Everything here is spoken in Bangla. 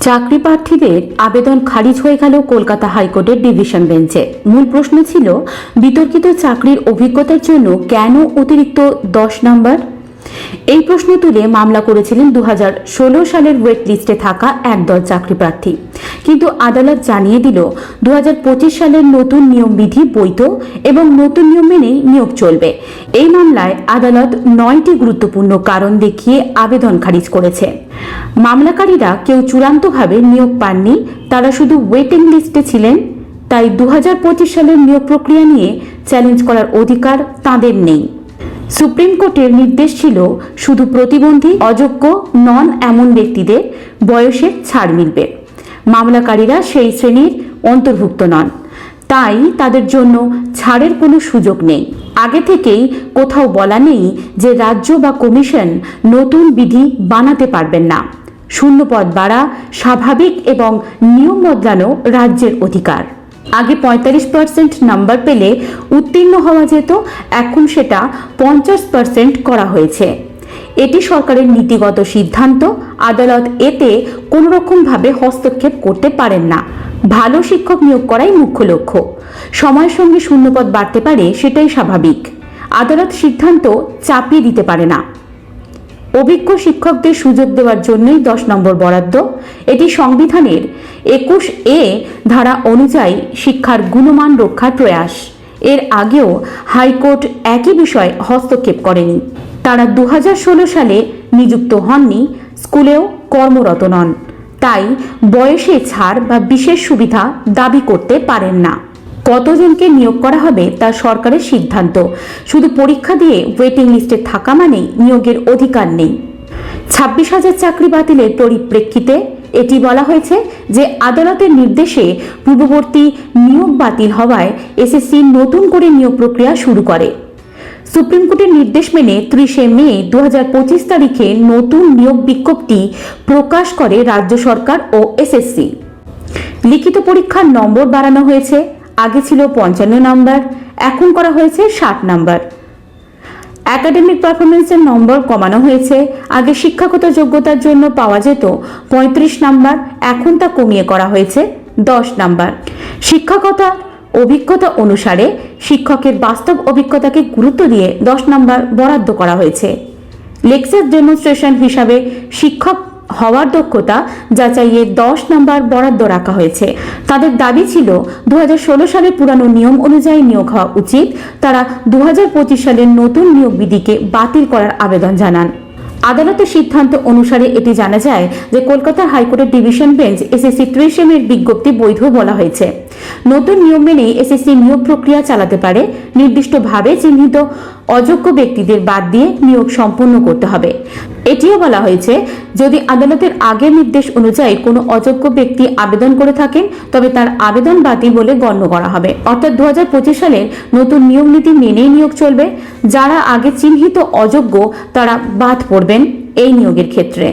চাকরি প্রার্থীদের আবেদন খারিজ হয়ে গেল কলকাতা হাইকোর্টের ডিভিশন বেঞ্চে। মূল প্রশ্ন ছিল, বিতর্কিত চাকরির অভিজ্ঞতার জন্য কেন অতিরিক্ত দশ নম্বর? এই প্রশ্ন তুলে মামলা করেছিলেন দু হাজার ষোলো সালের ওয়েট লিস্টে থাকা একদল চাকরি প্রার্থী কিন্তু আদালত জানিয়ে দিল দু হাজার পঁচিশ সালের নতুন নিয়মবিধি বৈধ এবং নতুন নিয়ম মেনেই নিয়োগ চলবে। এই মামলায় আদালত নয়টি গুরুত্বপূর্ণ কারণ দেখিয়ে আবেদন খারিজ করেছে। মামলাকারীরা কেউ চূড়ান্তভাবে নিয়োগ পাননি, তারা শুধু ওয়েটিং লিস্টে ছিলেন, তাই দু হাজার পঁচিশ সালের নিয়োগ প্রক্রিয়া নিয়ে চ্যালেঞ্জ করার অধিকার তাদের নেই। সুপ্রিম কোর্টের নির্দেশ ছিল শুধু প্রতিবন্ধী, অযোগ্য নন এমন ব্যক্তিদের বয়সে ছাড় মিলবে। মামলাকারীরা সেই শ্রেণির অন্তর্ভুক্ত নন। তাই তাদের জন্য ছাড়ের কোনো সুযোগ নেই। আগে থেকেই কোথাও বলা নেই যে রাজ্য বা কমিশন নতুন বিধি বানাতে পারবেন না। শূন্যপদ বাড়া স্বাভাবিক এবং নিয়ম বদলানো রাজ্যের অধিকার। আগে পঁয়তাল্লিশ পার্সেন্ট নাম্বার পেলে উত্তীর্ণ হওয়া যেত, এখন সেটা পঞ্চাশ পার্সেন্ট করা হয়েছে। এটি সরকারের নীতিগত সিদ্ধান্ত, আদালত এতে কোনো রকমভাবে হস্তক্ষেপ করতে পারেন না। ভালো শিক্ষক নিয়োগ করাই মুখ্য লক্ষ্য। সময়ের সঙ্গে শূন্যপদ বাড়তে পারে সেটাই স্বাভাবিক। আদালত সিদ্ধান্ত চাপিয়ে দিতে পারে না। অভিজ্ঞ শিক্ষকদের সুযোগ দেওয়ার জন্যই দশ নম্বর বরাদ্দ। এটি সংবিধানের একুশ এ ধারা অনুযায়ী শিক্ষার গুণমান রক্ষার প্রয়াস। এর আগেও হাইকোর্ট একই বিষয়ে হস্তক্ষেপ করেনি। তারা দু হাজার ষোলো সালে নিযুক্ত হননি, স্কুলেও কর্মরত নন। তাই বয়সে ছাড় বা বিশেষ সুবিধা দাবি করতে পারেন না। কতজনকে নিয়োগ করা হবে তা সরকারের সিদ্ধান্ত। শুধু পরীক্ষা দিয়ে ওয়েটিং লিস্টে থাকা মানেই নিয়োগের অধিকার নেই। ছাব্বিশ হাজার চাকরি বাতিলের পরিপ্রেক্ষিতে এটি বলা হয়েছে যে আদালতের নির্দেশে পূর্ববর্তী নিয়োগ বাতিল হওয়ায় এসএসসি নতুন করে নিয়োগ প্রক্রিয়া শুরু করে। সুপ্রিম কোর্টের নির্দেশ মেনে ত্রিশে মে দু হাজার পঁচিশ তারিখে নতুন নিয়োগ বিজ্ঞপ্তি প্রকাশ করে রাজ্য সরকার ও এসএসসি। লিখিত পরীক্ষার নম্বর বাড়ানো হয়েছে, আগে ছিল পঞ্চান্ন নম্বর, এখন করা হয়েছে ষাট নম্বর। একাডেমিক পারফরমেন্সের নম্বর কমানো হয়েছে। আগে শিক্ষাগত যোগ্যতার জন্য পাওয়া যেত পঁয়ত্রিশ নাম্বার, এখন তা কমিয়ে করা হয়েছে দশ নাম্বার। শিক্ষকতা অভিজ্ঞতা অনুসারে শিক্ষকের বাস্তব অভিজ্ঞতাকে গুরুত্ব দিয়ে দশ নাম্বার বরাদ্দ করা হয়েছে। লেকচার ডেমনস্ট্রেশন হিসাবে শিক্ষক হওয়ার দক্ষতা যাচাইয়ে দশ নম্বর বরাদ্দ রাখা হয়েছে। তাদের দাবি ছিল দু সালের পুরানো নিয়ম অনুযায়ী নিয়োগ হওয়া উচিত। তারা দুই হাজার পঁচিশ সালের নতুন নিয়োগ বিধিকে বাতিল করার আবেদন জানান। আদালতের সিদ্ধান্ত অনুসারে এটি জানা যায় যে কলকাতার হাইকোর্টের ডিভিশন বেঞ্চ এসএসসি ত্রিশেমের বিজ্ঞপ্তি বৈধ বলা হয়েছে। নতুন নিয়ম মেনেই এসএসসি নিয়োগ প্রক্রিয়া চালাতে পারে। নির্দিষ্টভাবে চিহ্নিত অযোগ্য ব্যক্তিদের বাদ দিয়ে নিয়োগ সম্পন্ন করতে হবে। এটিও বলা হয়েছে, যদি আদালতের আগের নির্দেশ অনুযায়ী কোনো অযোগ্য ব্যক্তি আবেদন করে থাকেন, তবে তার আবেদন বাতিল বলে গণ্য করা হবে। অর্থাৎ দু হাজার পঁচিশ সালের নতুন নিয়ম নীতি মেনেই নিয়োগ চলবে। যারা আগে চিহ্নিত অযোগ্য, তারা বাদ পড়বেন এই নিয়োগের ক্ষেত্রে।